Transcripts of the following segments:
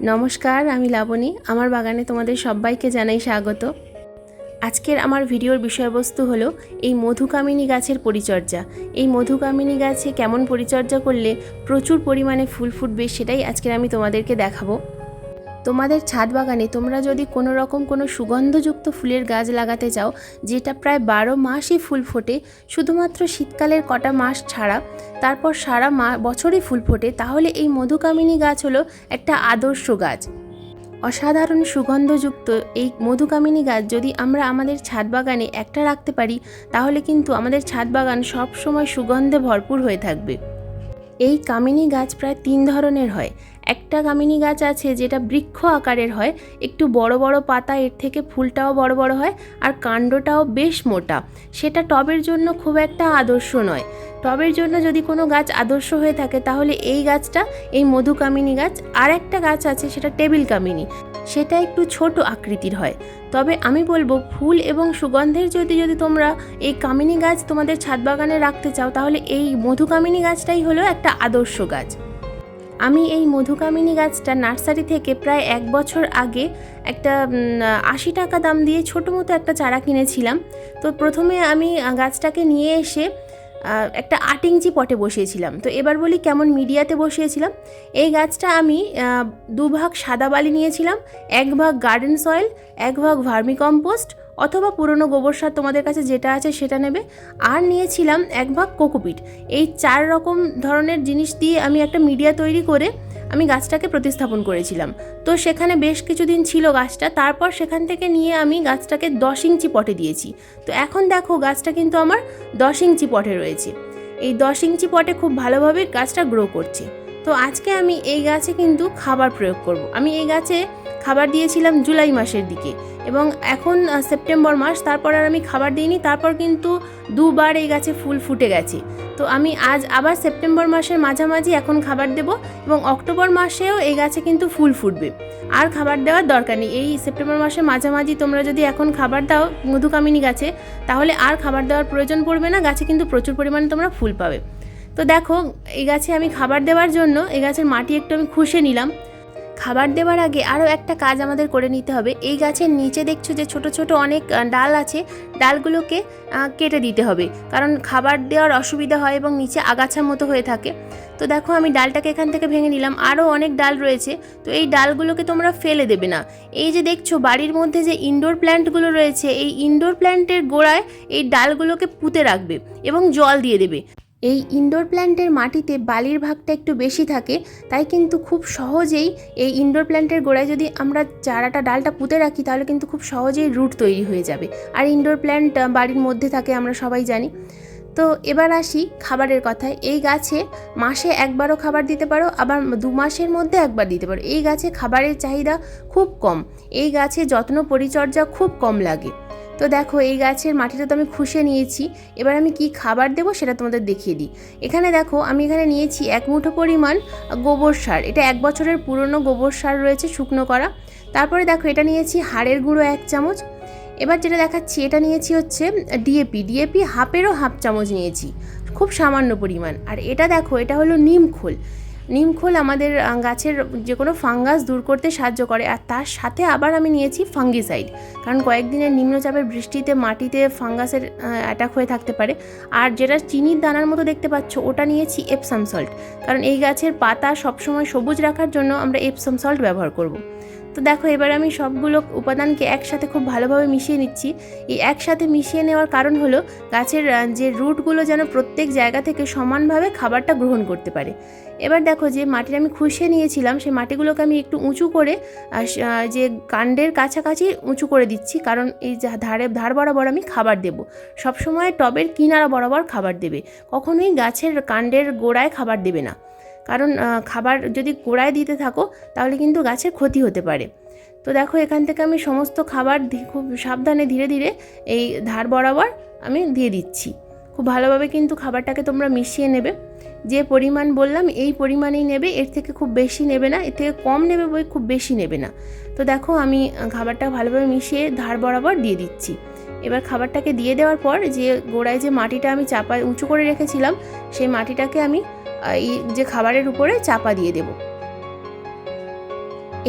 নমস্কার, আমি লাবণী। আমার বাগানে তোমাদের সবাইকে জানাই স্বাগত। আজকের আমার ভিডিওর বিষয়বস্তু হলো এই মধুকামিনী গাছের পরিচর্যা। এই মধুকামিনী গাছে কেমন পরিচর্যা করলে প্রচুর পরিমাণে ফুল ফুটবে সেটাই আজকের আমি তোমাদেরকে দেখাবো। তোমাদের ছাদ বাগানে তোমরা যদি কোনো রকম কোনো সুগন্ধযুক্ত ফুলের গাছ লাগাতে চাও, যেটা প্রায় বারো মাসই ফুল ফোটে, শুধুমাত্র শীতকালের কটা মাস ছাড়া, তারপর সারা মা বছরই ফুল ফোটে, তাহলে এই মধুকামিনী গাছ হলো একটা আদর্শ গাছ। অসাধারণ সুগন্ধযুক্ত এই মধুকামিনী গাছ যদি আমরা আমাদের ছাদ বাগানে একটা রাখতে পারি, তাহলে কিন্তু আমাদের ছাদ বাগান সবসময় সুগন্ধে ভরপুর হয়ে থাকবে। এই কামিনী গাছ প্রায় তিন ধরনের হয়। একটা কামিনী গাছ আছে যেটা বৃক্ষ আকারের হয়, একটু বড় বড় পাতা, এর থেকে ফুলটাও বড় বড় হয় আর কাণ্ডটাও বেশ মোটা। সেটা টবের জন্য খুব একটা আদর্শ নয়। টবের জন্য যদি কোনো গাছ আদর্শ হয়ে থাকে, তাহলে এই গাছটা, এই মধুকামিনী গাছ, আর একটা গাছ আছে সেটা টেবিল কামিনী। সেটা একটু ছোট আকৃতির হয়। তবে আমি বলব, ফুল এবং সুগন্ধের যদি যদি তোমরা এই কামিনী গাছ তোমাদের ছাদ বাগানে রাখতে চাও, তাহলে এই মধুকামিনী গাছটাই হলো একটা আদর্শ গাছ। আমি এই মধুকামিনী গাছটা নার্সারি থেকে প্রায় এক বছর আগে একটা আশি টাকা দাম দিয়ে ছোটো মতো একটা চারা কিনেছিলাম। তো প্রথমে আমি গাছটাকে নিয়ে এসে একটা আট ইঞ্চি পটে বসিয়েছিলাম। তো এবার বলি কেমন মিডিয়াতে বসিয়েছিলাম। এই গাছটা আমি দুভাগ সাদা বালি নিয়েছিলাম, এক ভাগ গার্ডেন সয়েল, এক ভাগ ভার্মিকম্পোস্ট অথবা পুরনো গোবর সার তোমাদের কাছে যেটা আছে সেটা নেবে। আর নিয়েছিলাম এক ভাগ কোকোপিট। এই চার রকম ধরনের জিনিস দিয়ে আমি একটা মিডিয়া তৈরি করে আমি গাছটাকে প্রতিস্থাপন করেছিলাম। তো সেখানে বেশ কিছুদিন ছিল গাছটা, তারপর সেখান থেকে নিয়ে আমি গাছটাকে দশ ইঞ্চি পটে দিয়েছি। তো এখন দেখো গাছটা কিন্তু আমার দশ ইঞ্চি পটে রয়েছে। এই দশ ইঞ্চি পটে খুব ভালোভাবে গাছটা গ্রো করছে। তো আজকে আমি এই গাছে কিন্তু খাবার প্রয়োগ করব। আমি এই গাছে খাবার দিয়েছিলাম জুলাই মাসের দিকে। এবং এখন সেপ্টেম্বর মাস, তারপর আর আমি খাবার দিইনি, তারপর কিন্তু দুবার এই গাছে ফুল ফুটে গেছে। তো আমি আজ আবার সেপ্টেম্বর মাসের মাঝামাঝি এখন খাবার দেব এবং অক্টোবর মাসেও এই গাছে কিন্তু ফুল ফুটবে। আর খাবার দেওয়ার দরকার নেই। এই সেপ্টেম্বর মাসের মাঝামাঝি তোমরা যদি এখন খাবার দাও মধুকামিনী গাছে, তাহলে আর খাবার দেওয়ার প্রয়োজন পড়বে না, গাছে কিন্তু প্রচুর পরিমাণে তোমরা ফুল পাবে। তো দেখো, এই গাছে আমি খাবার দেওয়ার জন্য, এই গাছের মাটি একটু আমি খুশে নিলাম। খাবার দেওয়ার আগে আরও একটা কাজ আমাদের করে নিতে হবে। এই গাছের নিচে দেখছ যে ছোট ছোট অনেক ডাল আছে। ডালগুলোকে কেটে দিতে হবে। কারণ খাবার দেওয়ার অসুবিধা হয় এবং নিচে আগাছার মতো হয়ে থাকে। তো দেখো আমি ডালটাকে এখান থেকে ভেঙে নিলাম। আরও অনেক ডাল রয়েছে। তো এই ডালগুলোকে তোমরা ফেলে দেবে না। এই যে দেখছ বাড়ির মধ্যে যে ইনডোর প্ল্যান্টগুলো রয়েছে, এই ইনডোর প্ল্যান্টের গোড়ায় এই ডালগুলোকে পুঁতে রাখবে এবং জল দিয়ে দেবে। এই ইনডোর প্ল্যান্টের মাটিতে বালির ভাগটা একটু বেশি থাকে, তাই কিন্তু খুব সহজেই এই ইনডোর প্ল্যান্টের গোড়ায় যদি আমরা চারাটা, ডালটা পুঁতে রাখি, তাহলে কিন্তু খুব সহজেই রুট তৈরি হয়ে যাবে। আর ইনডোর প্ল্যান্ট বাড়ির মধ্যে থাকে, আমরা সবাই জানি। তো এবার আসি খাবারের কথায়। এই গাছে মাসে একবারও খাবার দিতে পারো, আবার দু মাসের মধ্যে একবার দিতে পারো। এই গাছে খাবারের চাহিদা খুব কম। এই গাছে যত্ন পরিচর্যা খুব কম লাগে। তো দেখো, এই গাছের মাটিটা তো আমি খুশে নিয়েছি। এবার আমি কি খাবার দেবো সেটা তোমাদের দেখিয়ে দিই। এখানে দেখো, আমি এখানে নিয়েছি এক মুঠো পরিমাণ গোবর সার। এটা এক বছরের পুরনো গোবর সার রয়েছে শুকনো করা। তারপরে দেখো, এটা নিয়েছি হাড়ের গুঁড়ো এক চামচ। এবার যেটা দেখাচ্ছি, এটা নিয়েছি হচ্ছে ডিএপি ডিএপি হাফেরও হাফ চামচ নিয়েছি। খুব সামান্য পরিমাণ। আর এটা দেখো, এটা হলো নিমখোল নিমখোল আমাদের গাছের যে কোনো ফাঙ্গাস দূর করতে সাহায্য করে। আর তার সাথে আবার আমি নিয়েছি ফাঙ্গিসাইড। কারণ কয়েকদিনের নিম্নচাপের বৃষ্টিতে মাটিতে ফাঙ্গাসের অ্যাটাক হয়ে থাকতে পারে। আর যেটা চিনির দানার মতো দেখতে পাচ্ছ, ওটা নিয়েছি এপসাম সল্ট কারণ এই গাছের পাতা সবসময় সবুজ রাখার জন্য আমরা এপসাম সল্ট ব্যবহার করব। তো দেখো, এবার আমি সবগুলো উপাদানকে একসাথে খুব ভালোভাবে মিশিয়ে নিচ্ছি। এই একসাথে মিশিয়ে নেওয়ার কারণ হলো গাছের যে রুটগুলো যেন প্রত্যেক জায়গা থেকে সমানভাবে খাবারটা গ্রহণ করতে পারে। এবার দেখো, যে মাটিটা আমি খুশিয়ে নিয়েছিলাম সেই মাটিগুলোকে আমি একটু উঁচু করে যে কাণ্ডের কাছাকাছি উঁচু করে দিচ্ছি, কারণ এই ধারে, ধার বরাবর আমি খাবার দেবো। সবসময় টবের কিনারা বরাবর খাবার দেবে। কখনোই গাছের কাণ্ডের গোড়ায় খাবার দেবে না। কারণ খাবার যদি গোড়ায় দিতে থাকো, তাহলে কিন্তু গাছের ক্ষতি হতে পারে। তো দেখো, এখান থেকে আমি সমস্ত খাবার খুব সাবধানে ধীরে ধীরে এই ধার বরাবর আমি দিয়ে দিচ্ছি। খুব ভালোভাবে কিন্তু খাবারটাকে তোমরা মিশিয়ে নেবে। যে পরিমাণ বললাম, এই পরিমাণেই নেবে, এর থেকে খুব বেশি নেবে না, এর থেকে কম নেবে বই খুব বেশি নেবে না। তো দেখো, আমি খাবারটা ভালোভাবে মিশিয়ে ধার বরাবর দিয়ে দিচ্ছি। এবার খাবারটাকে দিয়ে দেওয়ার পর যে গোড়ায় যে মাটিটা আমি চাপা উঁচু করে রেখেছিলাম, সেই মাটিটাকে আমি এই যে খাবারের উপরে চাপা দিয়ে দেব।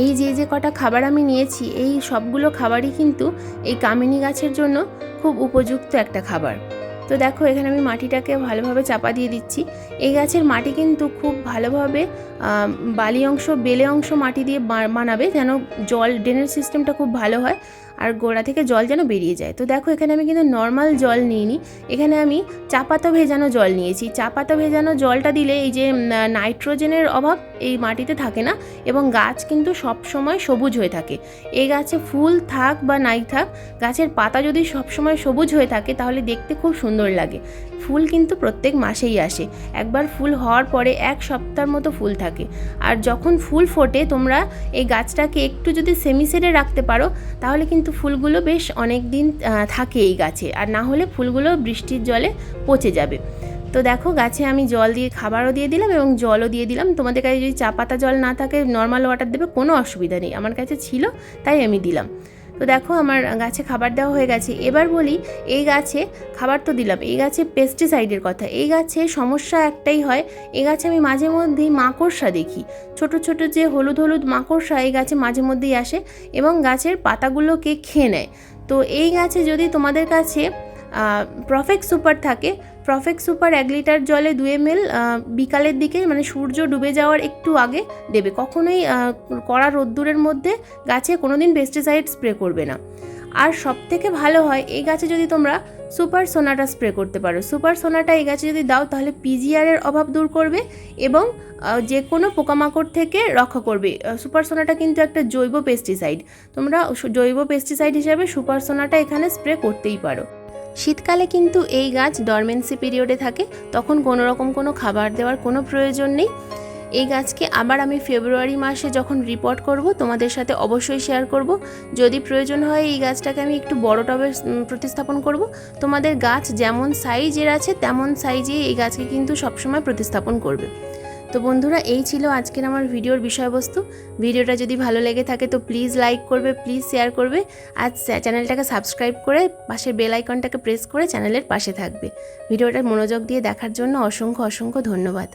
এই যে যে কটা খাবার আমি নিয়েছি, এই সবগুলো খাবারই কিন্তু এই কামিনী গাছের জন্য খুব উপযুক্ত একটা খাবার। তো দেখো, এখানে আমি মাটিটাকে ভালোভাবে চাপা দিয়ে দিচ্ছি। এই গাছের মাটি কিন্তু খুব ভালোভাবে বালি অংশ, বেলে অংশ মাটি দিয়ে বানাবে, যেন জল ড্রেনের সিস্টেমটা খুব ভালো হয়। আর গোড়া থেকে জল যেন বেরিয়ে যায়। তো দেখো, এখানে আমি কিন্তু নর্মাল জল নিইনি। এখানে আমি চা পাতা ভেজানো জল নিয়েছি। চা পাতা ভেজানো জলটা দিলে এই যে নাইট্রোজেনের অভাব এই মাটিতে থাকে না এবং গাছ কিন্তু সব সময় সবুজ হয়ে থাকে। এই গাছে ফুল থাক বা নাই থাক, গাছের পাতা যদি সব সময় সবুজ হয়ে থাকে তাহলে দেখতে খুব সুন্দর লাগে। ফুল কিন্তু প্রত্যেক মাসেই আসে। একবার ফুল হওয়ার পরে এক সপ্তাহের মতো ফুল থাকে। আর যখন ফুল ফোটে, তোমরা এই গাছটাকে একটু যদি সেমিসেডে রাখতে পারো, তাহলে কিন্তু ফুলগুলো বেশ অনেক দিন থাকে এই গাছে। আর না হলে ফুলগুলো বৃষ্টির জলে পচে যাবে। তো দেখো, গাছে আমি জল দিয়ে, খাবারও দিয়ে দিলাম এবং জলও দিয়ে দিলাম। তোমাদের কাছে যদি চা পাতা জল না থাকে নর্মাল ওয়াটার দেবে, কোনো অসুবিধা নেই। আমার কাছে ছিল, তাই আমি দিলাম। তো দেখো আমার গাছে খাবার দেওয়া হয়ে গেছে। এবার বলি, এই গাছে খাবার তো দিলাম, এই গাছে পেস্টিসাইডের কথা। এই গাছে সমস্যা একটাই হয়, এই গাছে আমি মাঝে মধ্যেই মাকড়সা দেখি। ছোট ছোট যে হলুদ হলুদ মাকড়সা এই গাছে মাঝে মধ্যেই আসে এবং গাছের পাতাগুলোকে খেয়ে নেয়। তো এই গাছে যদি তোমাদের কাছে প্রফেক্ট সুপার থাকে প্রফেক্ট সুপার এক লিটার জলে দু এম এল বিকালের দিকে মানে সূর্য ডুবে যাওয়ার একটু আগে দেবে। কখনোই কড়া রোদ্দুরের মধ্যে গাছে কোনোদিন পেস্টিসাইড স্প্রে করবে না। আর সব থেকে ভালো হয়, এই গাছে যদি তোমরা সুপার সোনাটা স্প্রে করতে পারো। সুপার সোনাটা এই গাছে যদি দাও, তাহলে পিজিআরের অভাব দূর করবে এবং যে কোনো পোকামাকড় থেকে রক্ষা করবে। সুপার সোনাটা কিন্তু একটা জৈব পেস্টিসাইড তোমরা জৈব পেস্টিসাইড হিসাবে সুপার সোনাটা এখানে স্প্রে করতেই পারো। শীতকালে কিন্তু এই গাছ ডরমেন্সি পিরিয়ডে থাকে, তখন কোনো রকম কোনো খাবার দেওয়ার কোনো প্রয়োজন নেই। এই গাছকে আবার আমি ফেব্রুয়ারি মাসে যখন রিপোর্ট করব, তোমাদের সাথে অবশ্যই শেয়ার করব। যদি প্রয়োজন হয় এই গাছটাকে আমি একটু বড় টবে প্রতিস্থাপন করব। তোমাদের গাছ যেমন সাইজের আছে, তেমন সাইজে এই গাছকে কিন্তু সবসময় প্রতিস্থাপন করবে। তো বন্ধুরা, এই ছিল আজকের আমার ভিডিওর বিষয়বস্তু। ভিডিওটা যদি ভালো লেগে থাকে তো প্লিজ লাইক করবে প্লিজ শেয়ার করবে আর চ্যানেলটাকে সাবস্ক্রাইব করে পাশের বেল আইকনটাকে প্রেস করে চ্যানেলের পাশে থাকবে। ভিডিওটার মনোযোগ দিয়ে দেখার জন্য অসংখ্য অসংখ্য ধন্যবাদ।